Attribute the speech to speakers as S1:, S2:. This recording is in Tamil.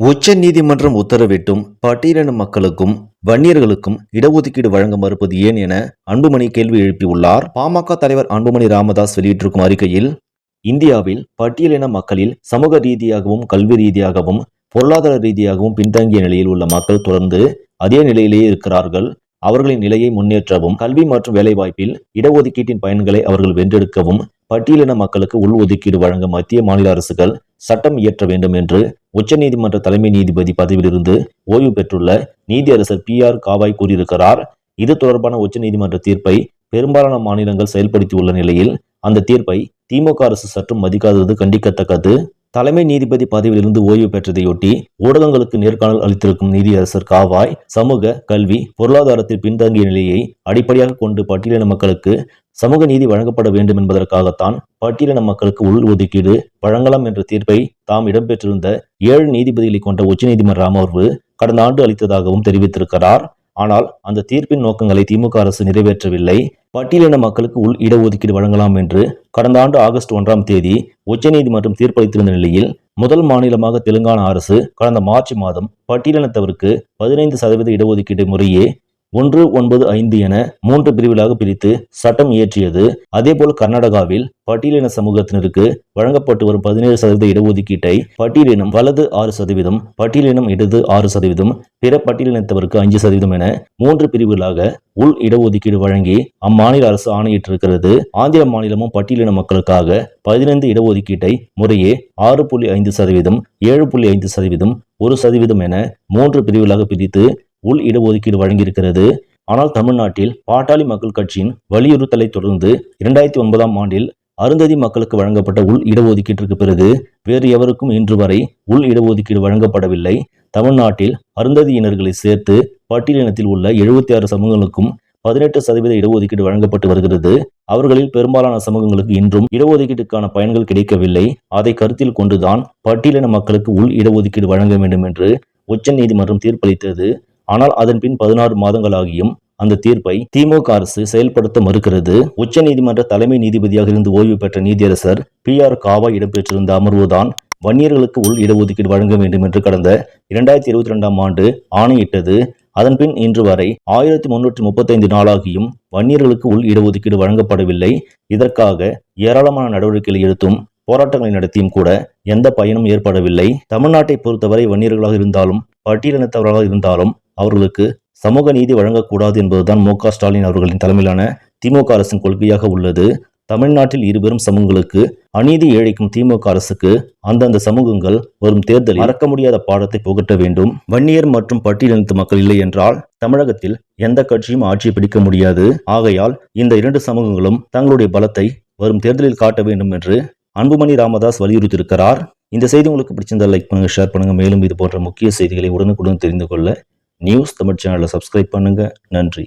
S1: உச்ச நீதிமன்றம் உத்தரவிட்டும் பட்டியலின மக்களுக்கும் வன்னியர்களுக்கும் இடஒதுக்கீடு வழங்க மறுப்பது ஏன் என அன்புமணி கேள்வி எழுப்பியுள்ளார். பாமக தலைவர் அன்புமணி ராமதாஸ் வெளியிட்டிருக்கும் அறிக்கையில் இந்தியாவில் பட்டியலின மக்களில் சமூக ரீதியாகவும் கல்வி ரீதியாகவும் பொருளாதார ரீதியாகவும் பின்தங்கிய நிலையில் உள்ள மக்கள் தொடர்ந்து அதே நிலையிலேயே இருக்கிறார்கள். அவர்களின் நிலையை முன்னேற்றவும் கல்வி மற்றும் வேலைவாய்ப்பில் இடஒதுக்கீட்டின் பயன்களை அவர்கள் வென்றெடுக்கவும் பட்டியலின மக்களுக்கு உள்ஒதுக்கீடு வழங்க மத்திய மாநில அரசுகள் சட்டம் இயற்ற வேண்டும் என்று உச்சநீதிமன்ற தலைமை நீதிபதி பதவியிலிருந்து ஓய்வு பெற்றுள்ள நீதியரசர் பி ஆர் காவாய் கூறியிருக்கிறார். இது தொடர்பான உச்சநீதிமன்ற தீர்ப்பை பெரும்பாலான மாநிலங்கள் செயல்படுத்தியுள்ள நிலையில் அந்த தீர்ப்பை திமுக அரசு சற்றும் மதிக்காதது கண்டிக்கத்தக்கது. தலைமை நீதிபதி பதவியிலிருந்து ஓய்வு பெற்றதையொட்டி ஊடகங்களுக்கு நேர்காணல் அளித்திருக்கும் நீதியரசர் காவாய் சமூக கல்வி பொருளாதாரத்தில் பின்தங்கிய நிலையை அடிப்படையாக கொண்டு பட்டியலின மக்களுக்கு சமூக நீதி வழங்கப்பட வேண்டும் என்பதற்காகத்தான் பட்டியலின மக்களுக்கு உள் ஒதுக்கீடு வழங்கலாம் என்ற தீர்ப்பை தாம் இடம்பெற்றிருந்த ஏழு நீதிபதிகளை கொண்ட உச்சநீதிமன்ற அமர்வு கடந்த ஆண்டு அளித்ததாகவும் தெரிவித்திருக்கிறார். ஆனால் அந்த தீர்ப்பின் நோக்கங்களை திமுக அரசு நிறைவேற்றவில்லை. பட்டியலின மக்களுக்கு உள் இடஒதுக்கீடு வழங்கலாம் என்று கடந்த ஆண்டு ஆகஸ்ட் ஒன்றாம் தேதி உச்சநீதிமன்றம் தீர்ப்பளித்திருந்த நிலையில் முதல் மாநிலமாக தெலுங்கானா அரசு கடந்த மார்ச் மாதம் பட்டியலினத்தவருக்கு பதினைந்து சதவீத இடஒதுக்கீடு முறையே ஒன்று ஒன்பது ஐந்து என மூன்று பிரிவுகளாக பிரித்து சட்டம் இயற்றியது. அதேபோல் கர்நாடகாவில் பட்டியலின சமூகத்தினருக்கு வழங்கப்பட்டு வரும் பதினேழு சதவீத இடஒதுக்கீட்டை பட்டியலினம் வலது ஆறு சதவீதம் பட்டியலினம் இடது ஆறு சதவீதம் பிற பட்டியலினத்தவருக்கு அஞ்சு சதவீதம் என மூன்று பிரிவுகளாக உள் இடஒதுக்கீடு வழங்கி அம்மாநில அரசு ஆணையிட்டிருக்கிறது. ஆந்திர மாநிலமும் பட்டியலின மக்களுக்காக பதினைந்து இடஒதுக்கீட்டை முறையே ஆறு புள்ளி ஐந்து சதவீதம் ஏழு புள்ளி ஐந்து சதவீதம் ஒரு சதவீதம் என மூன்று பிரிவுகளாக பிரித்து உள் இடஒதுக்கீடு வழங்கியிருக்கிறது. ஆனால் தமிழ்நாட்டில் பாட்டாளி மக்கள் கட்சியின் வலியுறுத்தலை தொடர்ந்து இரண்டாயிரத்தி ஒன்பதாம் ஆண்டில் அருந்ததி மக்களுக்கு வழங்கப்பட்ட உள் இடஒதுக்கீட்டிற்கு பிறகு வேறு எவருக்கும் இன்று வரை உள் இடஒதுக்கீடு வழங்கப்படவில்லை. தமிழ்நாட்டில் அருந்ததியினர்களை சேர்த்து பட்டியலினத்தில் உள்ள எழுபத்தி ஆறு சமூகங்களுக்கும் பதினெட்டு சதவீத இடஒதுக்கீடு வழங்கப்பட்டு வருகிறது. அவர்களில் பெரும்பாலான சமூகங்களுக்கு இன்றும் இடஒதுக்கீட்டுக்கான பயன்கள் கிடைக்கவில்லை. அதை கருத்தில் கொண்டுதான் பட்டியலின மக்களுக்கு உள் இடஒதுக்கீடு வழங்க வேண்டும் என்று உச்சநீதிமன்றம் தீர்ப்பளித்தது. ஆனால் அதன் பின் பதினாறு மாதங்களாகியும் அந்த தீர்ப்பை திமுக அரசு செயல்படுத்த மறுக்கிறது. உச்ச நீதிமன்ற தலைமை நீதிபதியாக இருந்து ஓய்வு பெற்ற நீதியரசர் பி ஆர் காவா இடம்பெற்றிருந்த அமர்வுதான் வன்னியர்களுக்கு உள் இடஒதுக்கீடு வழங்க வேண்டும் என்று கடந்த இரண்டாயிரத்தி இருபத்தி ரெண்டாம் ஆண்டு ஆணையிட்டது. அதன்பின் இன்று வரை ஆயிரத்தி முன்னூற்றி முப்பத்தைந்து நாளாகியும் வன்னியர்களுக்கு உள் இடஒதுக்கீடு வழங்கப்படவில்லை. இதற்காக ஏராளமான நடவடிக்கைகளை எடுத்தும் போராட்டங்களை நடத்தியும் கூட எந்த பயனும் ஏற்படவில்லை. தமிழ்நாட்டை பொறுத்தவரை வன்னியர்களாக இருந்தாலும் பட்டியலினத்தவர்களாக இருந்தாலும் அவர்களுக்கு சமூக நீதி வழங்கக்கூடாது என்பதுதான் மு ஸ்டாலின் அவர்களின் தலைமையிலான திமுக அரசின் கொள்கையாக உள்ளது. தமிழ்நாட்டில் இருபெரும் சமூகங்களுக்கு அநீதி இழைக்கும் திமுக அரசுக்கு அந்தந்த சமூகங்கள் வரும் தேர்தலில் மறக்க முடியாத பாடத்தை புகட்ட வேண்டும். வன்னியர் மற்றும் பட்டியலினத்து மக்கள் இல்லை என்றால் தமிழகத்தில் எந்த கட்சியும் ஆட்சியை பிடிக்க முடியாது. ஆகையால் இந்த இரண்டு சமூகங்களும் தங்களுடைய பலத்தை வரும் தேர்தலில் காட்ட வேண்டும் என்று அன்புமணி ராமதாஸ் வலியுறுத்தியிருக்கிறார். இந்த செய்தி உங்களுக்கு பிடிச்சிருந்தால் லைக் பண்ணுங்க ஷேர் பண்ணுங்க. மேலும் இது போன்ற முக்கிய செய்திகளை உடனுக்குடன் தெரிந்து கொள்ள நியூஸ் தமிழ் சேனலை சப்ஸ்கிரைப் பண்ணுங்கள் நன்றி.